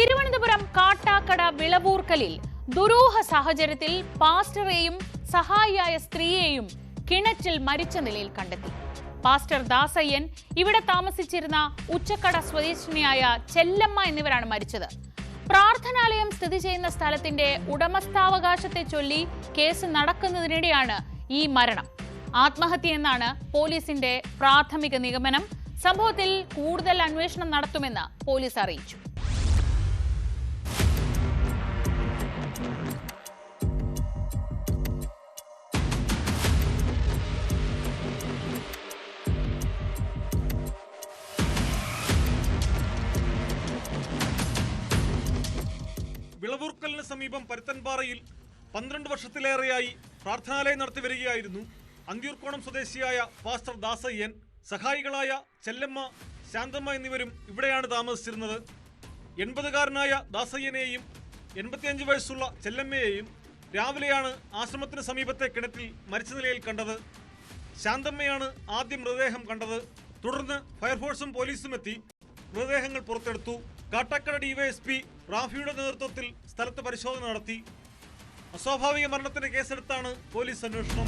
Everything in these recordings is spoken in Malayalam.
തിരുവനന്തപുരം കാട്ടാക്കട വിളവൂർക്കലിൽ ദുരൂഹ സാഹചര്യത്തിൽ പാസ്റ്ററെയും സഹായിയായ സ്ത്രീയെയും കിണറ്റിൽ മരിച്ച നിലയിൽ കണ്ടെത്തി. പാസ്റ്റർ ദാസയ്യൻ ഇവിടെ താമസിച്ചിരുന്ന ഉച്ചക്കട സ്വദേശിനിയായ ചെല്ലമ്മ എന്നിവരാണ് മരിച്ചത്. പ്രാർത്ഥനാലയം സ്ഥിതി ചെയ്യുന്ന സ്ഥലത്തിന്റെ ഉടമസ്ഥാവകാശത്തെ ചൊല്ലി കേസ് നടക്കുന്നതിനിടെയാണ് ഈ മരണം. ആത്മഹത്യയെന്നാണ് പോലീസിന്റെ പ്രാഥമിക നിഗമനം. സംഭവത്തിൽ കൂടുതൽ അന്വേഷണം നടത്തുമെന്ന് പോലീസ് അറിയിച്ചു. വിളവൂർക്കലിന് സമീപം പരുത്തൻപാറയിൽ പന്ത്രണ്ട് വർഷത്തിലേറെയായി പ്രാർത്ഥനാലയം നടത്തി വരികയായിരുന്നു അന്തിയൂർക്കോണം സ്വദേശിയായ പാസ്റ്റർ ദാസയ്യൻ സഹായികളായ ചെല്ലമ്മ ശാന്തമ്മ എന്നിവരും ഇവിടെയാണ് താമസിച്ചിരുന്നത്. എൺപതുകാരനായ ദാസയ്യനെയും എൺപത്തിയഞ്ച് വയസ്സുള്ള ചെല്ലമ്മയെയും രാവിലെയാണ് ആശ്രമത്തിന് സമീപത്തെ കിണറ്റിൽ മരിച്ച നിലയിൽ കണ്ടത്. ശാന്തമ്മയാണ് ആദ്യം മൃതദേഹം കണ്ടത്. തുടർന്ന് ഫയർഫോഴ്സും പോലീസും എത്തി മൃതദേഹങ്ങൾ പുറത്തെടുത്തു. കാട്ടാക്കട ഡിവൈഎസ്പി റാഫിയുടെ നേതൃത്വത്തിൽ സ്ഥലത്ത് പരിശോധന നടത്തി. അസ്വാഭാവിക മരണത്തിന് കേസെടുത്താണ് പോലീസ് അന്വേഷണം.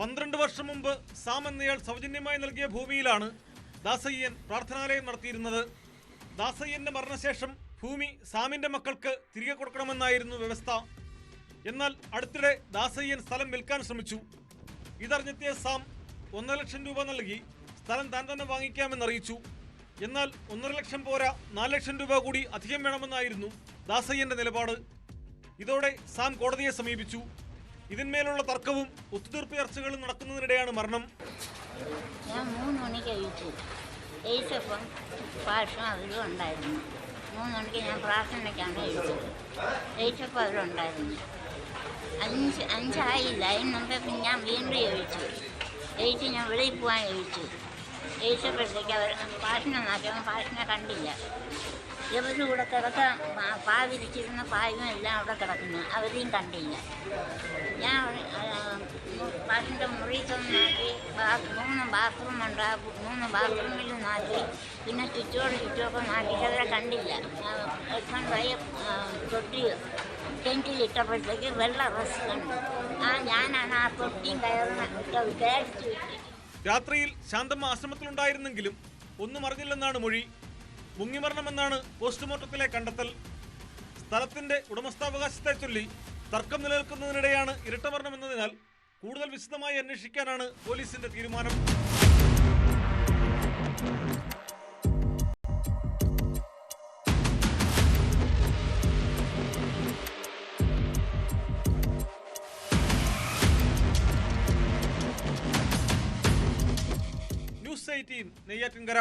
പന്ത്രണ്ട് വർഷം മുമ്പ് സാം എന്നയാൾ സൗജന്യമായി നൽകിയ ഭൂമിയിലാണ് ദാസയ്യൻ പ്രാർത്ഥനാലയം നടത്തിയിരുന്നത്. ദാസയ്യന്റെ മരണശേഷം ഭൂമി സാമിന്റെ മക്കൾക്ക് തിരികെ കൊടുക്കണമെന്നായിരുന്നു വ്യവസ്ഥ. എന്നാൽ അടുത്തിടെ ദാസയ്യൻ സ്ഥലം വിൽക്കാൻ ശ്രമിച്ചു. ഇതറിഞ്ഞെത്തിയ സാം ഒന്നര ലക്ഷം രൂപ നൽകി സ്ഥലം താൻ തന്നെ വാങ്ങിക്കാമെന്നറിയിച്ചു. എന്നാൽ ഒന്നര ലക്ഷം പോരാ നാല് ലക്ഷം രൂപ കൂടി അധികം വേണമെന്നായിരുന്നു ദാസയ്യന്റെ നിലപാട്. ഇതോടെ സാം കോടതിയെ സമീപിച്ചു. ഇതിന്മേലുള്ള തർക്കവും ഒത്തുതീർപ്പ് ചർച്ചകളും നടക്കുന്നതിനിടെയാണ് മരണം. ഞാൻ മണിക്ക് കഴിച്ചപ്പം പാഷും അതിലും ഉണ്ടായിരുന്നു മൂന്ന് മണിക്ക് ഞാൻ പ്രാർത്ഥനയ്ക്കാണ് കഴിച്ചത് കഴിച്ചപ്പോൾ അതിലുണ്ടായിരുന്നു. അഞ്ച് അഞ്ചായില്ല. അതിന് മുമ്പേ പിന്നെ ഞാൻ വീണ്ടും ചോദിച്ചു കഴിച്ച് ഞാൻ വെളിയിൽ പോകാൻ ചോദിച്ചു കഴിച്ചപ്പോഴത്തേക്ക് അവർ പാഷനെ നോക്കിയപ്പോൾ ഭാഷനെ കണ്ടില്ല. ഇവരും കൂടെ കിടക്കാൻ പാവിരിച്ചിരുന്ന പായും എല്ലാം അവിടെ കിടക്കുന്നു. അവരെയും കണ്ടില്ല. ഞാൻ പാട്ടിന്റെ മുറിയിൽ ചെന്ന് നോക്കി ബാ- മൂന്ന് ബാത്റൂം ഉണ്ട് മൂന്ന് ബാത്റൂമിൽ മാറ്റി. പിന്നെ ചുറ്റോട് ചുറ്റുമൊക്കെ നോക്കിയിട്ട് അവരെ കണ്ടില്ല. പോയി ആ, തൊട്ടി കിണറ്റിലിട്ടപ്പോഴത്തേക്ക് വെള്ള റസ് കണ്ടു. ആ ഞാനാണ് ആ തൊട്ടിയും കയറുന്ന പേടിച്ചു രാത്രിയിൽ ശാന്തമ്മ ആശ്രമത്തിലുണ്ടായിരുന്നെങ്കിലും ഒന്നും അറിഞ്ഞില്ലെന്നാണ് മൊഴി. മുങ്ങിമരണമെന്നാണ് പോസ്റ്റ്മോർട്ടത്തിലെ കണ്ടെത്തൽ. സ്ഥലത്തിന്റെ ഉടമസ്ഥാവകാശത്തെ ചൊല്ലി തർക്കം നിലനിൽക്കുന്നതിനിടെയാണ് ഇരട്ടമരണം എന്നതിനാൽ കൂടുതൽ വിശദമായി അന്വേഷിക്കാനാണ് പോലീസിന്റെ തീരുമാനം. News eighteen Neyyattinkara.